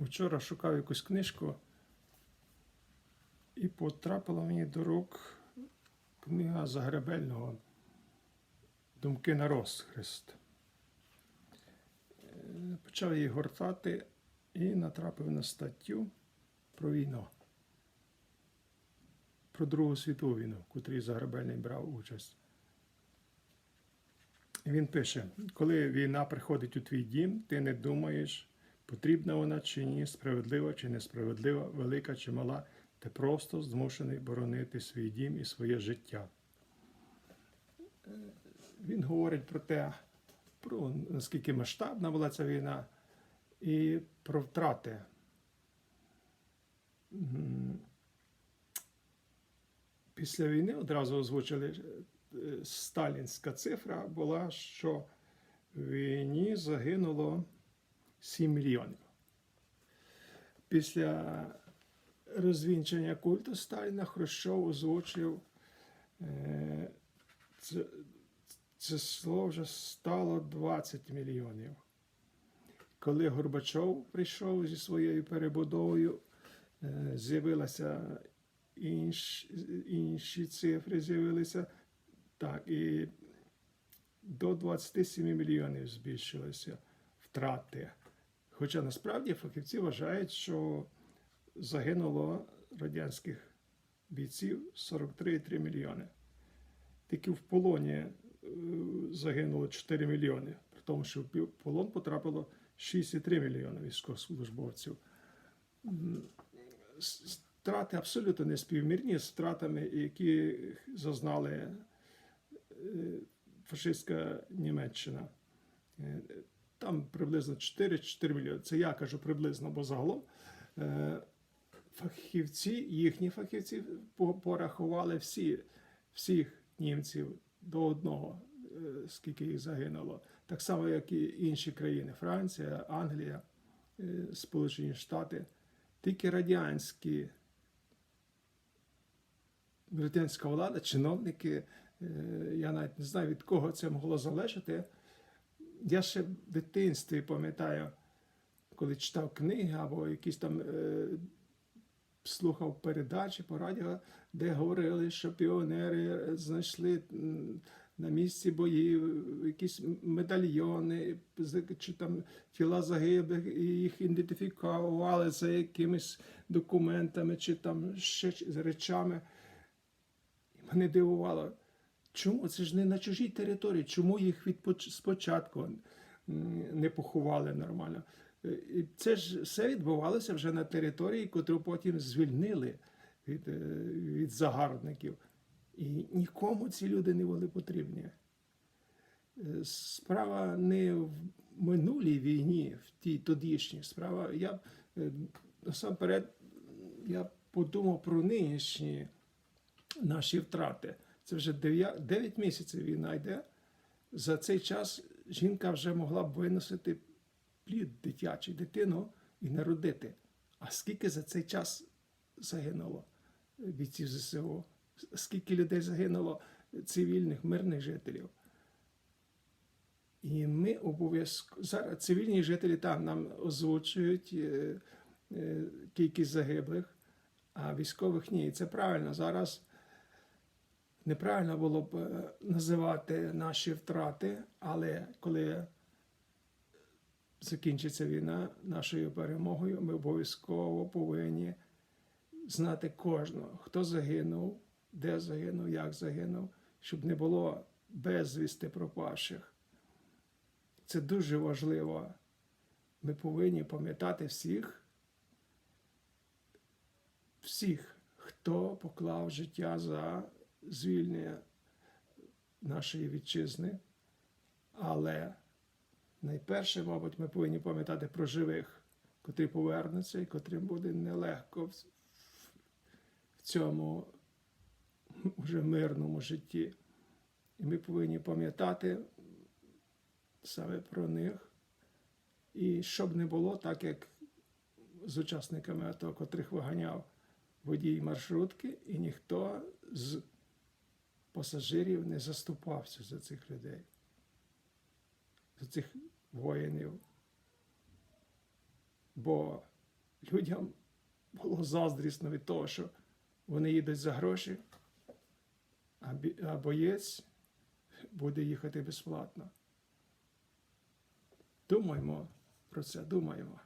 Вчора шукав якусь книжку і потрапила мені до рук книга Загребельного Думки на розхрест. Е, Почав її гортати і натрапив на статтю про війну. Про Другу світову війну, в котрій Загребельний брав участь. Він пише: коли війна приходить у твій дім, ти не думаєш, потрібна вона чи ні, справедлива чи несправедлива, велика чи мала, ти просто змушений боронити свій дім і своє життя. Він говорить про те, про наскільки масштабна була ця війна, і про втрати. Після війни одразу озвучили е, сталінська цифра була, що в війні загинуло 7 мільйонів. Після розвінчання культу Сталіна Хрущов озвучив е, це, число вже стало 20 мільйонів. Коли Горбачов прийшов зі своєю перебудовою, е, з'явилася інші, інші цифри з'явилися. Так, і до 27 мільйонів збільшилися втрати. Хоча насправді фахівці вважають, що загинуло радянських бійців 43,3 мільйони. Тільки в полоні е, загинуло 4 мільйони, при тому, що в полон потрапило 6,3 мільйони військовослужбовців. М, с- Втрати абсолютно не співмірні з втратами, які зазнали е, фашистська Німеччина. Там приблизно 4-4 мільйони. Це я кажу приблизно, бо загалом е, фахівці, їхні фахівці порахували всі, всіх німців до одного, е, скільки їх загинуло. Так само, як і інші країни: Франція, Англія, е, Сполучені Штати. Тільки радянські радянська влада, чиновники, я навіть не знаю, від кого це могло залежати. Я ще в дитинстві пам'ятаю, коли читав книги або якісь там е, слухав передачі по радіо, де говорили, що піонери знайшли на місці боїв якісь медальйони, чи там тіла загиблих, і їх ідентифікували за якимись документами, чи там ще речами. Мене дивувало, чому це ж не на чужій території, чому їх від поч- спочатку не поховали нормально. Е, це ж все відбувалося вже на території, яку потім звільнили від, е, від загарбників. І нікому ці люди не були потрібні. Е, Справа не в минулій війні, в тій тодішній. Справа, я насамперед я подумав про нинішні наші втрати. Це вже 9 місяців війна йде. За цей час жінка вже могла б виносити плід дитячий, дитину і народити. А скільки за цей час загинуло бійців ЗСУ? Скільки людей загинуло цивільних, мирних жителів? І ми обов'язково зараз цивільні жителі там нам озвучують е, е, кількість загиблих, а військових ні. І це правильно. Зараз неправильно було б е, називати наші втрати, але коли закінчиться війна нашою перемогою, ми обов'язково повинні знати кожного, хто загинув, де загинув, як загинув, щоб не було безвісти пропавших. Це дуже важливо. Ми повинні пам'ятати всіх, всіх, хто поклав життя за звільнення нашої вітчизни. Але найперше, мабуть, ми повинні пам'ятати про живих, котрі повернуться і котрим буде нелегко в, цьому вже мирному житті. І ми повинні пам'ятати саме про них. І щоб не було так, як з учасниками АТО, котрих виганяв водій маршрутки, і ніхто з пасажирів не заступався за цих людей, за цих воїнів. Бо людям було заздрісно від того, що вони їдуть за гроші, а, боєць буде їхати безплатно. Думаємо про це, думаємо.